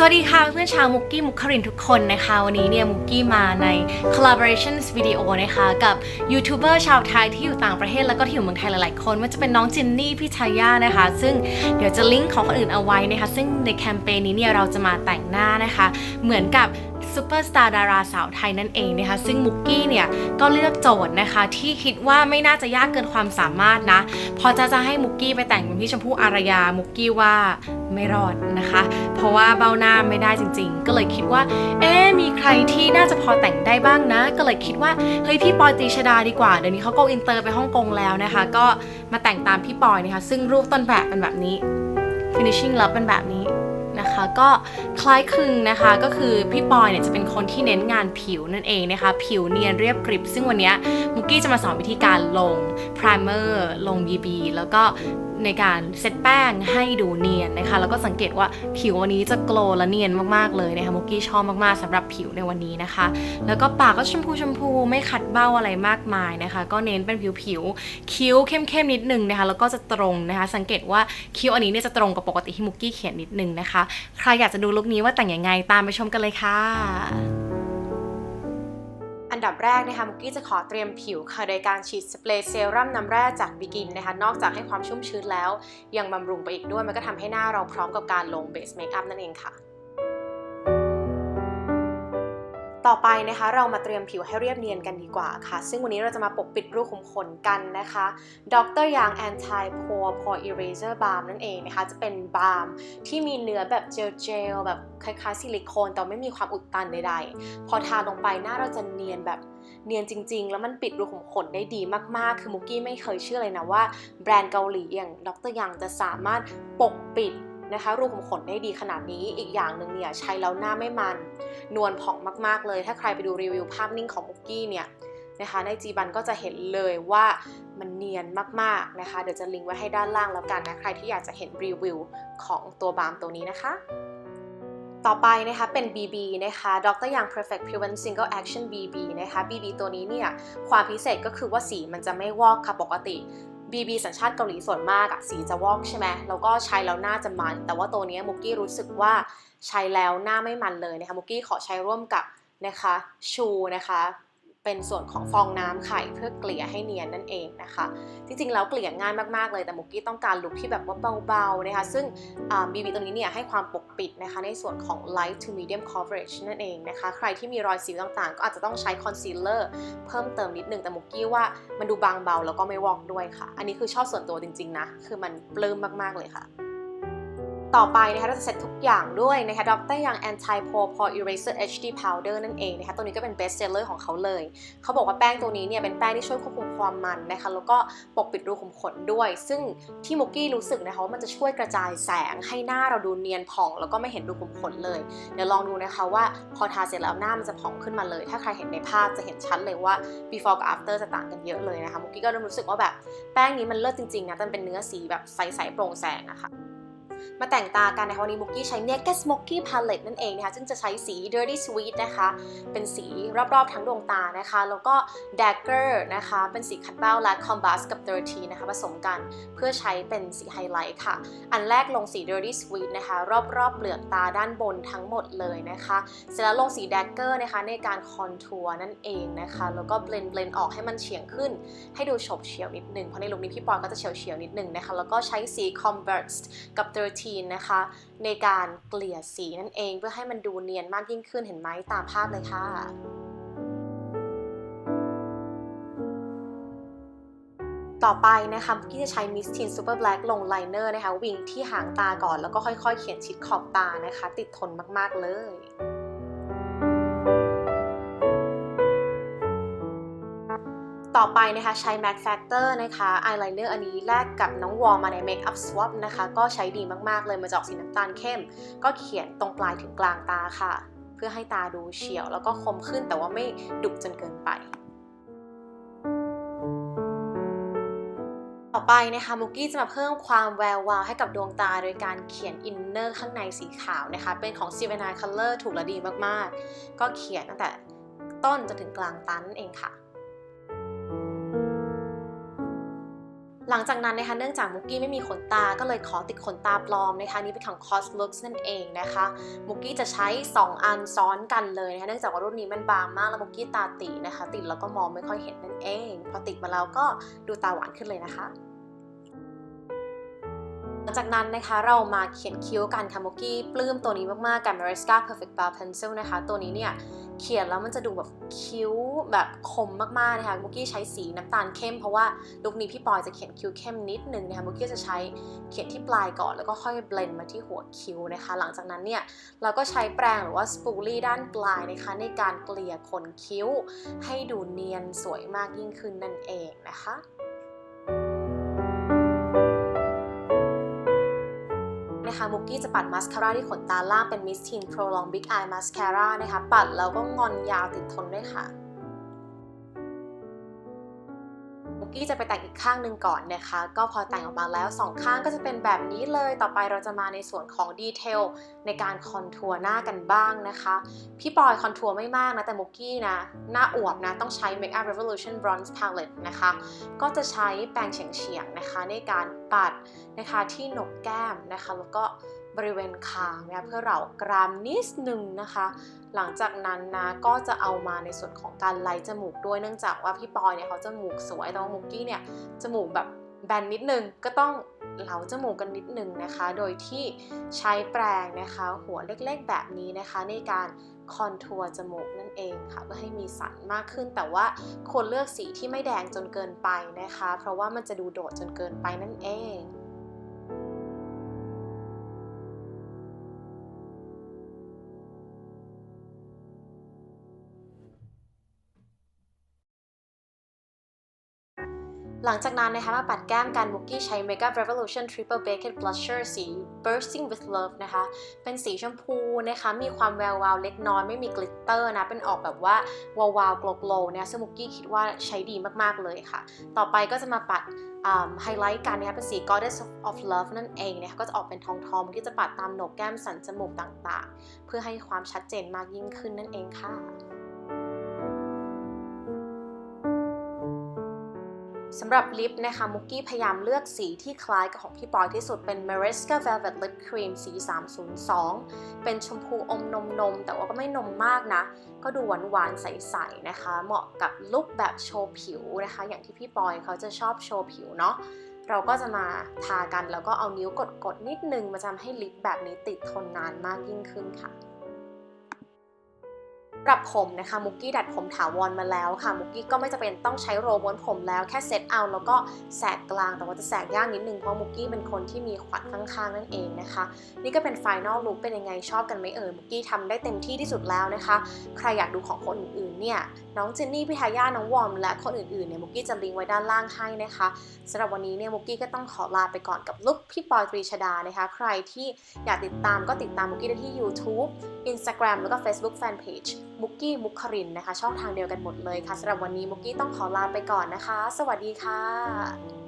สวัสดีค่ะเพื่อนชาวมุกกี้มุกครินทุกคนนะคะ วันนี้เนี่ยมุกกี้มาใน collaboration video นะคะ กับยูทูบเบอร์ชาวไทยที่อยู่ต่างประเทศแล้วก็ที่อยู่เมืองไทยหลายๆคนว่าจะเป็นน้องจินนี่พี่ชายานะคะ ซึ่งเดี๋ยวจะลิงก์ของคนอื่นเอาไว้นะคะ ซึ่งในแคมเปญนี้เนี่ยเราจะมาแต่งหน้านะคะ เหมือนกับ ซูเปอร์สตาร์ดาราสาวไทยนั่นเองนะคะ ซึ่งมุกกี้เนี่ยก็เลือกโจทย์นะคะ ที่คิดว่าไม่น่าจะยากเกินความสามารถนะ พอจะจะให้มุกกี้ไปแต่งเป็นพี่ชมพู่อารยา มุกกี้ว่าไม่รอดนะคะ เพราะว่าเบ้าหน้าไม่ได้จริง ๆ ก็เลยคิดว่า เอ๊มีใครที่น่าจะพอแต่งได้บ้างนะ ก็เลยคิดว่าเฮ้ยพี่ปอยตีชดาดีกว่า เดี๋ยวนี้เขาก็อินเตอร์ไปฮ่องกงแล้วนะคะ ก็มาแต่งตามพี่ปอยนะคะ ซึ่งรูปต้นแบบเป็นแบบนี้ finishing แล้วเป็นแบบนี้ นะคะก็คล้ายคลึงนะคะก็คือพี่ปอยเนี่ยจะเป็นคนที่เน้นงานผิวนั่นเองนะคะ ผิวเนียนเรียบกริบ ซึ่งวันนี้มุกกี้จะมาสอนวิธีการลง primer ลง BB แล้วก็ในการเซตแป้งให้ดูเนียนนะคะ แล้วก็สังเกตว่าผิววันนี้จะโกลและเนียนมากๆเลยนะคะมุกกี้ชอบมากๆสำหรับผิวในวันนี้นะคะ แล้วก็ปากก็ชมพูชมพูไม่ขัดเบ้าอะไรมากมายนะคะ ก็เน้นเป็นผิวผิวคิ้วเข้มๆนิดนึงนะคะ แล้วก็จะตรงนะคะ สังเกตว่าคิ้วอันนี้เนี่ยจะตรงกับปกติที่มุกกี้เขียนนิดนึงนะคะใครอยากจะดูลุคนี้ว่าแต่งยังไงตามไปชมกันเลยค่ะ อันดับแรกนะคะมุกกี้จะขอเตรียมผิวค่ะโดยการฉีดสเปรย์เซรั่มน้ำแร่จากบิกินนะคะนอกจากให้ความชุ่มชื้นแล้ว ยังบำรุงไปอีกด้วยมันก็ทำให้หน้าเราพร้อมกับการลงเบสเมคอัพนั่นเองค่ะ ต่อไปนะคะ เรามาเตรียมผิวให้เรียบเนียนกันดีกว่าค่ะ ซึ่งวันนี้เราจะมาปกปิดรูขุมขนกันนะคะดรยาง anti pore pore eraser balm นั่นเองนะคะ จะเป็นบาล์มที่มีเนื้อแบบเจลเจลแบบคล้ายๆซิลิโคนแต่ไม่มีความอุดตันใดๆ พอทาลงไปหน้าเราจะเนียนแบบเนียนจริง ๆ แล้วมันปิดรูขุมขนได้ดีมากๆ คือมุกกี้ไม่เคยเชื่อเลยนะว่า แบรนด์เกาหลีอย่างดรยางจะสามารถปกปิด นะคะรูขุมขนได้ดีขนาดนี้อีกอย่างหนึ่งเนี่ยใช้แล้วหน้าไม่มัน นวลผ่องมากๆเลย ถ้าใครไปดูรีวิวภาพนิ่งของมุกกี้เนี่ยนะคะในจีบันก็จะเห็นเลยว่ามันเนียนมากๆนะคะ เดี๋ยวจะลิงก์ไว้ให้ด้านล่างแล้วกันนะใครที่อยากจะเห็นรีวิวของตัวบาล์มตัวนี้นะคะต่อไปนะคะเป็น BB นะคะดรยาง Perfect Prevent Single Action BB นะคะ BB ตัวนี้เนี่ยความพิเศษก็คือว่าสีมันจะไม่วอกค่ะปกติ BB สัญชาติเกาหลีส่วนมากอะสีจะวอกใช่ไหมแล้วก็ใช้แล้วหน้าจะมัน แต่ว่าตัวนี้มุกกี้รู้สึกว่าใช้แล้วหน้าไม่มันเลยนะคะมุกกี้ขอใช้ร่วมกับนะคะชูนะคะ เป็นส่วนของฟองน้ำไข่เพื่อเกลี่ยให้เนียนนั่นเองนะคะ จริงๆแล้วเกลี่ยง่ายมากๆเลยแต่มุกกี้ต้องการลุคที่แบบว่าเบาๆนะคะ ซึ่ง BB ตัวนี้เนี่ยให้ความปกปิดนะคะในส่วนของ light to medium coverage นั่นเองนะคะ ใครที่มีรอยสิวต่างๆ ก็อาจจะต้องใช้ concealer เพิ่มเติมนิดนึงแต่มุกกี้ว่ามันดูบางเบาแล้วก็ไม่วอกด้วยค่ะ อันนี้คือชอบส่วนตัวจริงๆนะ คือมันปลื้มมากๆเลยค่ะ ต่อไปนะคะเราจะเสร็จทุกอย่างด้วยนะคะดรยัง anti pore pore eraser HD powder นั่นเองนะคะตัวนี้ก็เป็น best seller ของเขาเลย เขาบอกว่าแป้งตัวนี้เนี่ยเป็นแป้งที่ช่วยควบคุมความมันนะคะแล้วก็ปกปิดรูขุมขนด้วย ซึ่งที่มุกกี้รู้สึกนะคะว่ามันจะช่วยกระจายแสงให้หน้าเราดูเนียนผ่อง แล้วก็ไม่เห็นรูขุมขนเลย เดี๋ยวลองดูนะคะว่าพอทาเสร็จแล้วหน้ามันจะผ่องขึ้นมาเลย ถ้าใครเห็นในภาพจะเห็นชัดเลยว่า before กับ after จะต่างกันเยอะเลยนะคะมุกกี้ก็เริ่มรู้สึกว่าแบบแป้งนี้มันเลิศจริงๆนะต่มันเป็นเนื้อสีแบบใสๆโปร่งแสงอะค่ะ มาแต่งตากันนะคะวันนี้มุกกี้ใช้ Naked Smoky Palette นั่นเองนะคะซึ่งจะใช้สี Dirty Sweet นะคะ เป็นสีรอบๆทั้งดวงตานะคะ แล้วก็ Dagger นะคะ เป็นสีคัดเบ้าและ Combust กับ Dirty นะคะผสมกันเพื่อใช้เป็นสีไฮไลท์ค่ะ อันแรกลงสี Dirty Sweet นะคะ รอบๆเปลือกตาด้านบนทั้งหมดเลยนะคะเสร็จแล้วลงสี Dagger นะคะในการคอนทัวร์นั่นเองนะคะ แล้วก็เบลนเบลนออกให้มันเฉียงขึ้น ให้ดูฉบเฉียวนิดนึงเพราะในลุคนี้พี่ปอยก็จะเฉียวเฉียวนิดนึงนะคะแล้วก็ใช้สี Converse กับ13 นะคะ ในการเกลี่ยสีนั่นเองเพื่อให้มันดูเนียนมากยิ่งขึ้นเห็นไหมตามภาพเลยค่ะต่อไปนะคะพี่จะใช้ Miss Teen Super Black ลงไลเนอร์นะคะ วิงที่หางตาก่อนแล้วก็ค่อยๆ เขียนชิดขอบตานะคะ ติดทนมากๆเลย ต่อไปนะคะใช้ MAC Factor นะคะอายไลเนอร์อันนี้แลกกับน้องวอลมาใน Makeup Swap นะคะ ก็ใช้ดีมากๆเลยมาจากสีน้ำตาลเข้ม ก็เขียนตรงปลายถึงกลางตาค่ะ เพื่อให้ตาดูเฉียว แล้วก็คมขึ้นแต่ว่าไม่ดุจนเกินไปต่อไปนะคะมุกกี้จะมาเพิ่มความแวววาวให้กับดวงตา โดยการเขียนอินเนอร์ข้างในสีขาวนะคะ เป็นของ s i v a n a Color ถูกและดีมากๆ ก็เขียนตั้งแต่ต้นจนถึงกลางตานั่นเองค่ะ หลังจากนั้นนะคะเนื่องจากมุกกี้ไม่มีขนตาก็เลยขอติดขนตาปลอมนะคะนี่เป็นของ Cos Looks นั่นเองนะคะมุกกี้จะใช้ 2 อันซ้อนกันเลยนะคะเนื่องจากว่ารุ่นนี้มันบางมากแล้วมุกกี้ตาตีนะคะ ติดแล้วก็มองไม่ค่อยเห็นนั่นเอง พอติดมาแล้วก็ดูตาหวานขึ้นเลยนะคะหลังจากนั้นนะคะเรามาเขียนคิ้วกันค่ะมุกกี้ปลื้มตัวนี้มาก ๆ กับ Mariska Perfect Brow Pencil นะคะ ตัวนี้เนี่ย เขียนแล้วมันจะดูแบบคิ้วแบบคมมากๆนะคะมุกกี้ใช้สีน้ำตาลเข้มเพราะว่าลุคนี้พี่ปอยจะเขียนคิ้วเข้มนิดนึงนะคะมุกกี้จะใช้เขียนที่ปลายก่อนแล้วก็ค่อยเบลนมาที่หัวคิ้วนะคะ หลังจากนั้นเนี่ยเราก็ใช้แปรงหรือว่าสปูลี่ด้านปลายนะคะในการเกลี่ยขนคิ้ว ให้ดูเนียนสวยมากยิ่งขึ้นนั่นเองนะคะ มุกกี้จะปัดมัสคาร่าที่ขนตาล่างเป็น Miss Teen Prolong Big Eye Mascara นะคะ ปัดแล้วก็งอนยาวติดทนด้วยค่ะ กี้จะไปแต่งอีกข้างหนึ่งก่อนนะคะ ก็พอแต่งออกมาแล้วสองข้างก็จะเป็นแบบนี้เลย ต่อไปเราจะมาในส่วนของดีเทลในการคอนทัวร์หน้ากันบ้างนะคะ พี่ปอยคอนทัวร์ไม่มากนะ แต่มุกกี้นะ หน้าอวบนะ ต้องใช้ Makeup Revolution Bronze Palette นะคะ ก็จะใช้แปรงเฉียงๆนะคะ ในการปัดนะคะที่หนกแก้มนะคะ แล้วก็บริเวณคางนะเพื่อเรากรามนิดนึงนะคะ หลังจากนั้นนะก็จะเอามาในส่วนของการไล่จมูกด้วยเนื่องจากว่าพี่ปอยเนี่ยเขาจมูกสวยแต่ว่ามุกกี้เนี่ยจมูกแบบแบนนิดนึงก็ต้องเหลาจมูกกันนิดนึงนะคะ โดยที่ใช้แปรงนะคะ หัวเล็กๆแบบนี้นะคะ ในการคอนทัวร์จมูกนั่นเองค่ะเพื่อให้มีสันมากขึ้น แต่ว่าควรเลือกสีที่ไม่แดงจนเกินไปนะคะ เพราะว่ามันจะดูโดดจนเกินไปนั่นเอง หลังจากนั้นนะคะมาปัดแก้มกันมุกกี้ใช้ Makeup Revolution Triple Baked Blusher สี Bursting with Love นะคะ เป็นสีชมพูนะคะ มีความแวววาวเล็กน้อยไม่มีกลิตเตอร์นะ เป็นออกแบบว่าวาววาวโกลโกลเนี่ยซึ่งมุกกี้คิดว่าใช้ดีมากๆเลยค่ะ ต่อไปก็จะมาปัดไฮไลท์กันนะคะเป็นสี Goddess of Love นั่นเองนะคะก็จะออกเป็นทองทองที่จะปัดตามโหนกแก้มสันจมูกต่างๆ เพื่อให้ความชัดเจนมากยิ่งขึ้นนั่นเองค่ะ สำหรับลิปนะคะมุกกี้พยายามเลือกสีที่คล้ายกับของพี่ปอยที่สุดเป็น Mariska Velvet Lip Cream สี 302 เป็นชมพูอมนมนม แต่ว่าก็ไม่นมมากนะ ก็ดูหวานหวานใสๆนะคะ เหมาะกับลุคแบบโชว์ผิวนะคะ อย่างที่พี่ปอยเขาจะชอบโชว์ผิวเนาะเราก็จะมาทากันแล้วก็เอานิ้วกดๆนิดนึงมาทำให้ลิปแบบนี้ติดทนนานมากยิ่งขึ้นค่ะ รับผมนะคะมุกกี้ดัดผมถาวรมาแล้วค่ะมุกกี้ก็ไม่จะเป็นต้องใช้โรลม้วนผมแล้วแค่เซตเอาแล้วก็แสกกลางแต่ว่าจะแสกยากนิดนึงเพราะมุกกี้เป็นคนที่มีขวัญข้างๆนั่นเองนะคะ นี่ก็เป็นไฟนอลลุคเป็นยังไงชอบกันไหมเอ่ยมุกกี้ทำได้เต็มที่ที่สุดแล้วนะคะ ใครอยากดูของคนอื่นๆเนี่ยน้องเจนนี่พี่ทายาน้องวอมและคนอื่นๆเนี่ยมุกกี้จะลิงก์ไว้ด้านล่างให้นะคะสำหรับวันนี้เนี่ยมุกกี้ก็ต้องขอลาไปก่อนกับลุคพี่ปอยตรีชดานะคะ ใครที่อยากติดตามก็ติดตามมุกกี้ได้ที่ YouTube Instagram แล้วก็ Facebook Fanpage มุกกี้มุกครินนะคะ ช่องทางเดียวกันหมดเลยค่ะสำหรับวันนี้มุกกี้ต้องขอลาไปก่อนนะคะ สวัสดีค่ะ